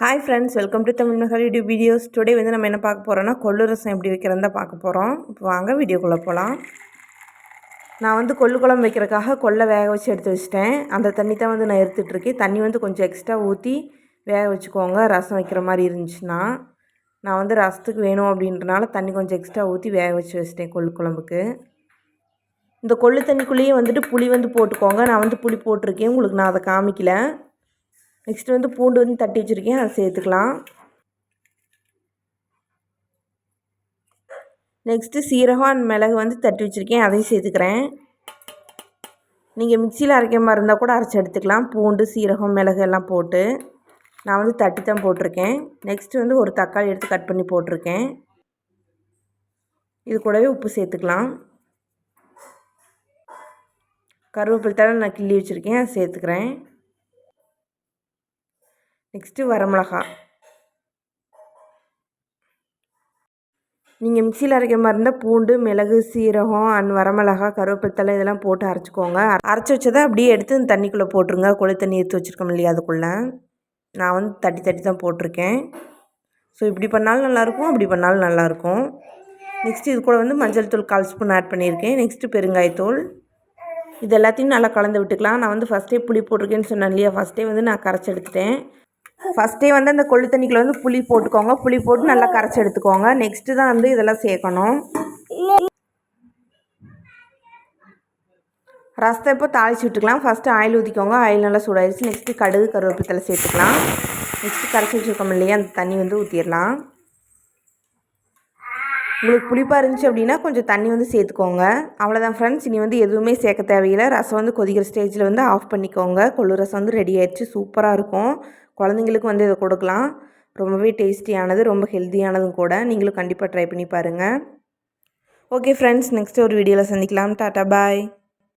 Hi friends welcome to Tamil Magal YouTube videos today வந்து நம்ம என்ன பார்க்க போகிறோன்னா கொள்ளு ரசம் எப்படி வைக்கிறதா பார்க்க போகிறோம் இப்போ வாங்க வீடியோக்குள்ளே போகலாம் நான் வந்து கொள்ளு குழம்பு வைக்கிறதுக்காக கொள்ளை வேக வச்சு எடுத்து வச்சிட்டேன். அந்த தண்ணி தான் வந்து நான் எடுத்துகிட்ருக்கேன் தண்ணி வந்து கொஞ்சம் எக்ஸ்ட்ரா ஊற்றி வேக வச்சுக்கோங்க. ரசம் வைக்கிற மாதிரி இருந்துச்சுன்னா நான் வந்து ரசத்துக்கு வேணும் அப்படின்றனால தண்ணி கொஞ்சம் எக்ஸ்ட்ரா ஊற்றி வேக வச்சு வச்சிட்டேன் கொள்ளு குழம்புக்கு. இந்த கொள்ளு தண்ணிக்குள்ளேயே வந்துட்டு புளி வந்து போட்டுக்கோங்க. நான் வந்து புளி போட்டிருக்கேன். உங்களுக்கு நான் அதை காமிக்கல. நெக்ஸ்ட்டு வந்து பூண்டு வந்து தட்டி வச்சுருக்கேன். அதை சேர்த்துக்கலாம். நெக்ஸ்ட்டு சீரகம் அண்ட் மிளகு வந்து தட்டி வச்சுருக்கேன். அதையும் சேர்த்துக்கிறேன். நீங்கள் மிக்சியில் அரைக்கிற மாதிரி இருந்தால் கூட அரைச்சி எடுத்துக்கலாம். பூண்டு சீரகம் மிளகு எல்லாம் போட்டு நான் வந்து தட்டி தான் போட்டிருக்கேன். நெக்ஸ்ட்டு வந்து ஒரு தக்காளி எடுத்து கட் பண்ணி போட்டிருக்கேன். இது கூடவே உப்பு சேர்த்துக்கலாம். கருவேப்பிலை தலை நான் கிள்ளி வச்சுருக்கேன். அதை சேர்த்துக்கிறேன். நெக்ஸ்ட்டு வரமிளகா. நீங்கள் மிக்சியில் அரைக்கிற மாதிரி இருந்தால் பூண்டு மிளகு சீரகம் அண்ட் வரமிளகா கருவேப்பிலை இதெல்லாம் போட்டு அரைச்சிக்கோங்க. அரைச்சி வச்சதை அப்படியே எடுத்து தண்ணிக்குள்ளே போட்டுருங்க. கொழு தண்ணி எடுத்து வச்சுருக்கோம் இல்லையா அதுக்குள்ளே. நான் வந்து தட்டி தட்டி தான் போட்டிருக்கேன். ஸோ இப்படி பண்ணாலும் நல்லாயிருக்கும் அப்படி பண்ணாலும் நல்லாயிருக்கும். நெக்ஸ்ட்டு இது கூட வந்து மஞ்சள் தூள் கால் ஸ்பூன் ஆட் பண்ணியிருக்கேன். நெக்ஸ்ட்டு பெருங்காயத்தூள். இது எல்லாத்தையும் நல்லா கலந்து விட்டுக்கலாம். நான் வந்து ஃபஸ்ட்டே புளி போட்டிருக்கேன்னு சொன்னேன் இல்லையா? ஃபஸ்ட்டே வந்து நான் கரைச்சி எடுத்துட்டேன். ஃபஸ்ட்டே வந்து அந்த கொள்ளு தண்ணிக்குள்ள வந்து புளி போட்டுக்கோங்க. புளி போட்டு நல்லா கரைச்சி எடுத்துக்கோங்க. நெக்ஸ்ட்டு தான் வந்து இதெல்லாம் சேர்க்கணும். ரசத்தை இப்போ தாளிச்சு விட்டுக்கலாம். ஃபஸ்ட்டு ஆயில் ஊற்றிக்கோங்க ஆயில் நல்லா சூடாயிருச்சு. நெக்ஸ்ட்டு கடுகு கருவேப்பித்தலை சேர்த்துக்கலாம். நெக்ஸ்ட்டு கரைச்சி வச்சுருக்கோம் இல்லையா? அந்த தண்ணி வந்து ஊற்றிடலாம் உங்களுக்கு புளிப்பாக இருந்துச்சு அப்படின்னா கொஞ்சம் தண்ணி வந்து சேர்த்துக்கோங்க. அவ்வளோதான் ஃப்ரெண்ட்ஸ் இனி வந்து எதுவுமே சேர்க்க தேவையில்லை. ரசம் வந்து கொதிக்கிற ஸ்டேஜில் வந்து ஆஃப் பண்ணிக்கோங்க. கொள்ளு ரசம் வந்து ரெடி ஆயிடுச்சு சூப்பராக இருக்கும். குழந்தைங்களுக்கு வந்து இதை கொடுக்கலாம். ரொம்பவே டேஸ்டியானது ரொம்ப ஹெல்த்தியானதும் கூட. நீங்களும் கண்டிப்பாக ட்ரை பண்ணி பாருங்கள் ஓகே ஃப்ரெண்ட்ஸ் நெக்ஸ்ட் ஒரு வீடியோவில் சந்திக்கலாம். டாட்டா பாய்